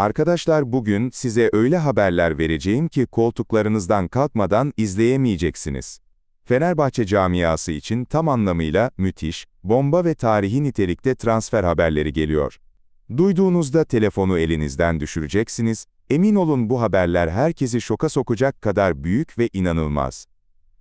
Arkadaşlar bugün size öyle haberler vereceğim ki koltuklarınızdan kalkmadan izleyemeyeceksiniz. Fenerbahçe camiası için tam anlamıyla müthiş, bomba ve tarihi nitelikte transfer haberleri geliyor. Duyduğunuzda telefonu elinizden düşüreceksiniz, emin olun bu haberler herkesi şoka sokacak kadar büyük ve inanılmaz.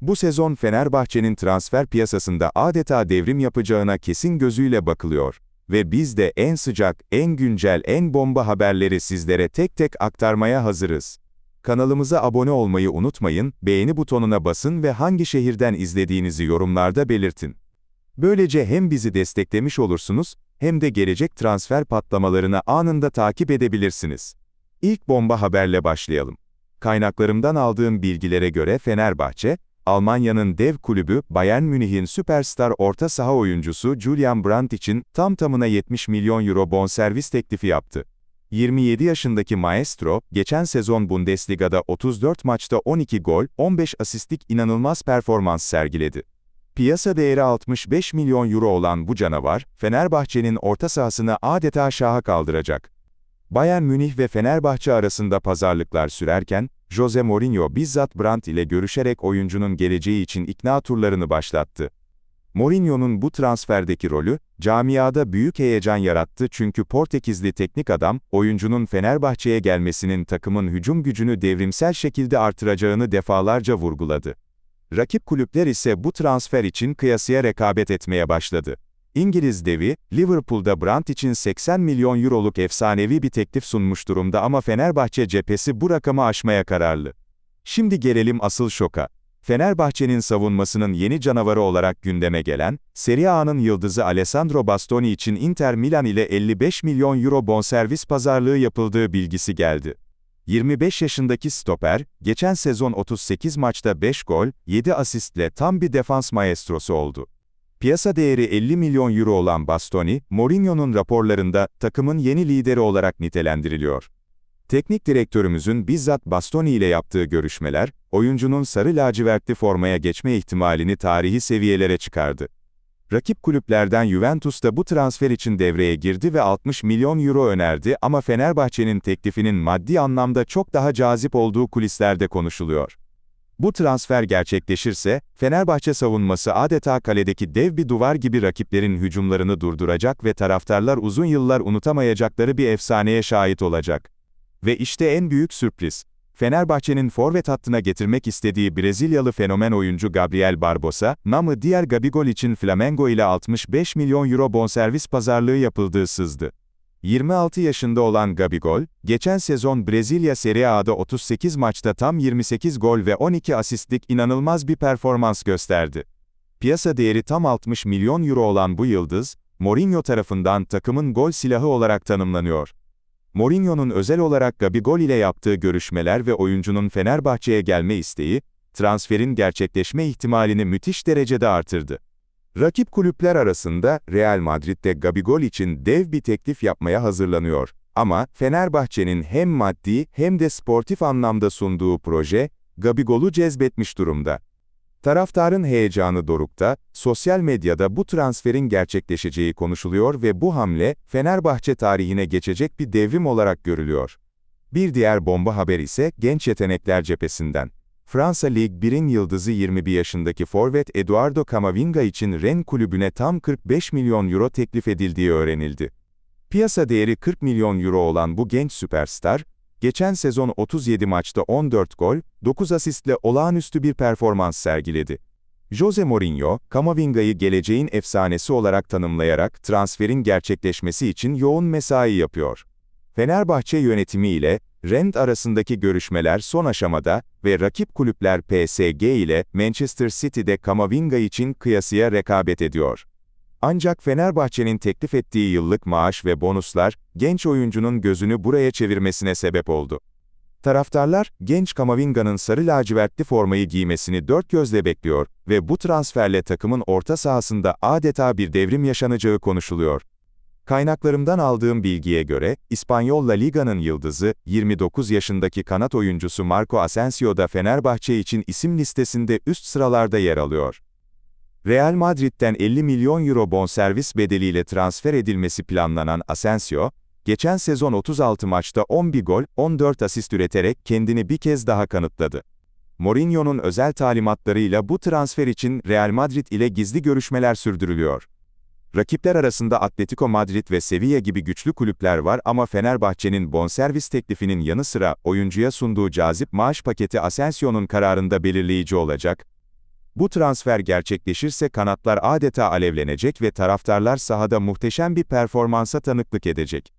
Bu sezon Fenerbahçe'nin transfer piyasasında adeta devrim yapacağına kesin gözüyle bakılıyor. Ve biz de en sıcak, en güncel, en bomba haberleri sizlere tek tek aktarmaya hazırız. Kanalımıza abone olmayı unutmayın, beğeni butonuna basın ve hangi şehirden izlediğinizi yorumlarda belirtin. Böylece hem bizi desteklemiş olursunuz, hem de gelecek transfer patlamalarını anında takip edebilirsiniz. İlk bomba haberle başlayalım. Kaynaklarımdan aldığım bilgilere göre Fenerbahçe, Almanya'nın dev kulübü Bayern Münih'in süperstar orta saha oyuncusu Julian Brandt için tam tamına 70 milyon euro bonservis teklifi yaptı. 27 yaşındaki maestro, geçen sezon Bundesliga'da 34 maçta 12 gol, 15 asistlik inanılmaz performans sergiledi. Piyasa değeri 65 milyon euro olan bu canavar, Fenerbahçe'nin orta sahasını adeta şaha kaldıracak. Bayern Münih ve Fenerbahçe arasında pazarlıklar sürerken, Jose Mourinho bizzat Brandt ile görüşerek oyuncunun geleceği için ikna turlarını başlattı. Mourinho'nun bu transferdeki rolü, camiada büyük heyecan yarattı çünkü Portekizli teknik adam, oyuncunun Fenerbahçe'ye gelmesinin takımın hücum gücünü devrimsel şekilde artıracağını defalarca vurguladı. Rakip kulüpler ise bu transfer için kıyasıya rekabet etmeye başladı. İngiliz devi, Liverpool'da Brandt için 80 milyon euroluk efsanevi bir teklif sunmuş durumda ama Fenerbahçe cephesi bu rakamı aşmaya kararlı. Şimdi gelelim asıl şoka. Fenerbahçe'nin savunmasının yeni canavarı olarak gündeme gelen, Serie A'nın yıldızı Alessandro Bastoni için Inter Milan ile 55 milyon euro bonservis pazarlığı yapıldığı bilgisi geldi. 25 yaşındaki stoper, geçen sezon 38 maçta 5 gol, 7 asistle tam bir defans maestrosu oldu. Piyasa değeri 50 milyon euro olan Bastoni, Mourinho'nun raporlarında takımın yeni lideri olarak nitelendiriliyor. Teknik direktörümüzün bizzat Bastoni ile yaptığı görüşmeler, oyuncunun sarı lacivertli formaya geçme ihtimalini tarihi seviyelere çıkardı. Rakip kulüplerden Juventus da bu transfer için devreye girdi ve 60 milyon euro önerdi ama Fenerbahçe'nin teklifinin maddi anlamda çok daha cazip olduğu kulislerde konuşuluyor. Bu transfer gerçekleşirse, Fenerbahçe savunması adeta kaledeki dev bir duvar gibi rakiplerin hücumlarını durduracak ve taraftarlar uzun yıllar unutamayacakları bir efsaneye şahit olacak. Ve işte en büyük sürpriz. Fenerbahçe'nin forvet hattına getirmek istediği Brezilyalı fenomen oyuncu Gabriel Barbosa, namı diğer Gabigol için Flamengo ile 65 milyon euro bonservis pazarlığı yapıldığı sızdı. 26 yaşında olan Gabigol, geçen sezon Brezilya Serie A'da 38 maçta tam 28 gol ve 12 asistlik inanılmaz bir performans gösterdi. Piyasa değeri tam 60 milyon euro olan bu yıldız, Mourinho tarafından takımın gol silahı olarak tanımlanıyor. Mourinho'nun özel olarak Gabigol ile yaptığı görüşmeler ve oyuncunun Fenerbahçe'ye gelme isteği, transferin gerçekleşme ihtimalini müthiş derecede artırdı. Rakip kulüpler arasında Real Madrid'de Gabigol için dev bir teklif yapmaya hazırlanıyor. Ama Fenerbahçe'nin hem maddi hem de sportif anlamda sunduğu proje, Gabigol'u cezbetmiş durumda. Taraftarın heyecanı dorukta, sosyal medyada bu transferin gerçekleşeceği konuşuluyor ve bu hamle, Fenerbahçe tarihine geçecek bir devrim olarak görülüyor. Bir diğer bomba haber ise genç yetenekler cephesinden. Fransa Lig 1'in yıldızı 21 yaşındaki forvet Eduardo Camavinga için Rennes kulübüne tam 45 milyon euro teklif edildiği öğrenildi. Piyasa değeri 40 milyon euro olan bu genç süperstar, geçen sezon 37 maçta 14 gol, 9 asistle olağanüstü bir performans sergiledi. Jose Mourinho, Camavinga'yı geleceğin efsanesi olarak tanımlayarak transferin gerçekleşmesi için yoğun mesai yapıyor. Fenerbahçe yönetimi ile Rent arasındaki görüşmeler son aşamada ve rakip kulüpler PSG ile Manchester City'de Camavinga için kıyasıya rekabet ediyor. Ancak Fenerbahçe'nin teklif ettiği yıllık maaş ve bonuslar, genç oyuncunun gözünü buraya çevirmesine sebep oldu. Taraftarlar, genç Kamavinga'nın sarı lacivertli formayı giymesini dört gözle bekliyor ve bu transferle takımın orta sahasında adeta bir devrim yaşanacağı konuşuluyor. Kaynaklarımdan aldığım bilgiye göre, İspanyol La Liga'nın yıldızı, 29 yaşındaki kanat oyuncusu Marco Asensio da Fenerbahçe için isim listesinde üst sıralarda yer alıyor. Real Madrid'den 50 milyon euro bonservis bedeliyle transfer edilmesi planlanan Asensio, geçen sezon 36 maçta 11 gol, 14 asist üreterek kendini bir kez daha kanıtladı. Mourinho'nun özel talimatlarıyla bu transfer için Real Madrid ile gizli görüşmeler sürdürülüyor. Rakipler arasında Atletico Madrid ve Sevilla gibi güçlü kulüpler var ama Fenerbahçe'nin bonservis teklifinin yanı sıra oyuncuya sunduğu cazip maaş paketi Asensio'nun kararında belirleyici olacak. Bu transfer gerçekleşirse kanatlar adeta alevlenecek ve taraftarlar sahada muhteşem bir performansa tanıklık edecek.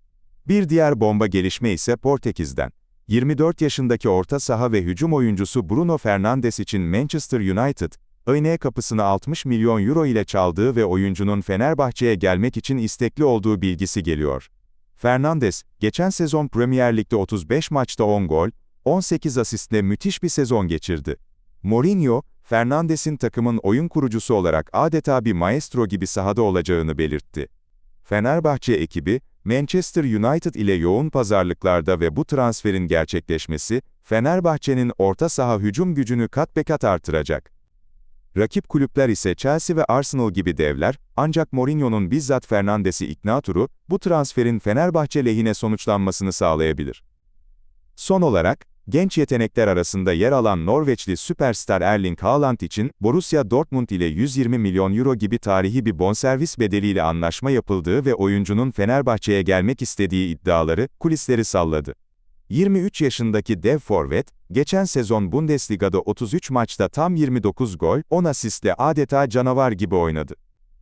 Bir diğer bomba gelişme ise Portekiz'den. 24 yaşındaki orta saha ve hücum oyuncusu Bruno Fernandes için Manchester United, ÖNE kapısını 60 milyon euro ile çaldığı ve oyuncunun Fenerbahçe'ye gelmek için istekli olduğu bilgisi geliyor. Fernandes, geçen sezon Premier Lig'de 35 maçta 10 gol, 18 asistle müthiş bir sezon geçirdi. Mourinho, Fernandes'in takımın oyun kurucusu olarak adeta bir maestro gibi sahada olacağını belirtti. Fenerbahçe ekibi, Manchester United ile yoğun pazarlıklarda ve bu transferin gerçekleşmesi, Fenerbahçe'nin orta saha hücum gücünü kat be kat artıracak. Rakip kulüpler ise Chelsea ve Arsenal gibi devler, ancak Mourinho'nun bizzat Fernandes'i ikna turu, bu transferin Fenerbahçe lehine sonuçlanmasını sağlayabilir. Son olarak, genç yetenekler arasında yer alan Norveçli süperstar Erling Haaland için, Borussia Dortmund ile 120 milyon euro gibi tarihi bir bonservis bedeliyle anlaşma yapıldığı ve oyuncunun Fenerbahçe'ye gelmek istediği iddiaları, kulisleri salladı. 23 yaşındaki dev forvet, geçen sezon Bundesliga'da 33 maçta tam 29 gol, 10 asistle adeta canavar gibi oynadı.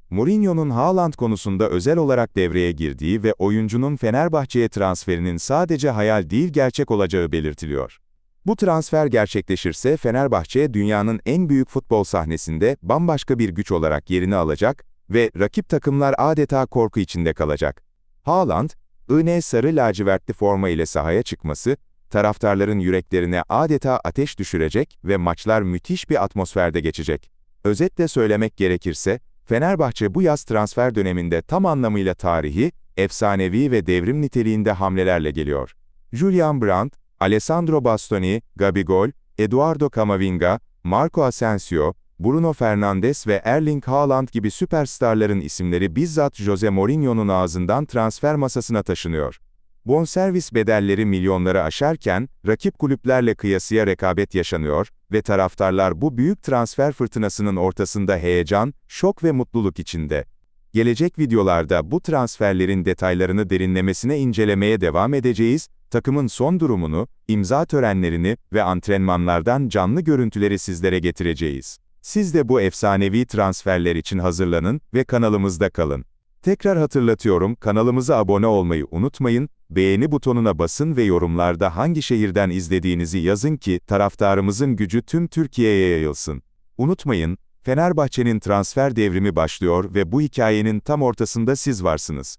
Mourinho'nun Haaland konusunda özel olarak devreye girdiği ve oyuncunun Fenerbahçe'ye transferinin sadece hayal değil gerçek olacağı belirtiliyor. Bu transfer gerçekleşirse Fenerbahçe dünyanın en büyük futbol sahnesinde bambaşka bir güç olarak yerini alacak ve rakip takımlar adeta korku içinde kalacak. Haaland, IN sarı lacivertli forma ile sahaya çıkması, taraftarların yüreklerine adeta ateş düşürecek ve maçlar müthiş bir atmosferde geçecek. Özetle söylemek gerekirse, Fenerbahçe bu yaz transfer döneminde tam anlamıyla tarihi, efsanevi ve devrim niteliğinde hamlelerle geliyor. Julian Brandt, Alessandro Bastoni, Gabigol, Eduardo Camavinga, Marco Asensio, Bruno Fernandes ve Erling Haaland gibi süperstarların isimleri bizzat Jose Mourinho'nun ağzından transfer masasına taşınıyor. Bonservis bedelleri milyonları aşarken, rakip kulüplerle kıyasıya rekabet yaşanıyor ve taraftarlar bu büyük transfer fırtınasının ortasında heyecan, şok ve mutluluk içinde. Gelecek videolarda bu transferlerin detaylarını derinlemesine incelemeye devam edeceğiz, takımın son durumunu, imza törenlerini ve antrenmanlardan canlı görüntüleri sizlere getireceğiz. Siz de bu efsanevi transferler için hazırlanın ve kanalımızda kalın. Tekrar hatırlatıyorum, kanalımıza abone olmayı unutmayın, beğeni butonuna basın ve yorumlarda hangi şehirden izlediğinizi yazın ki taraftarımızın gücü tüm Türkiye'ye yayılsın. Unutmayın, Fenerbahçe'nin transfer devrimi başlıyor ve bu hikayenin tam ortasında siz varsınız.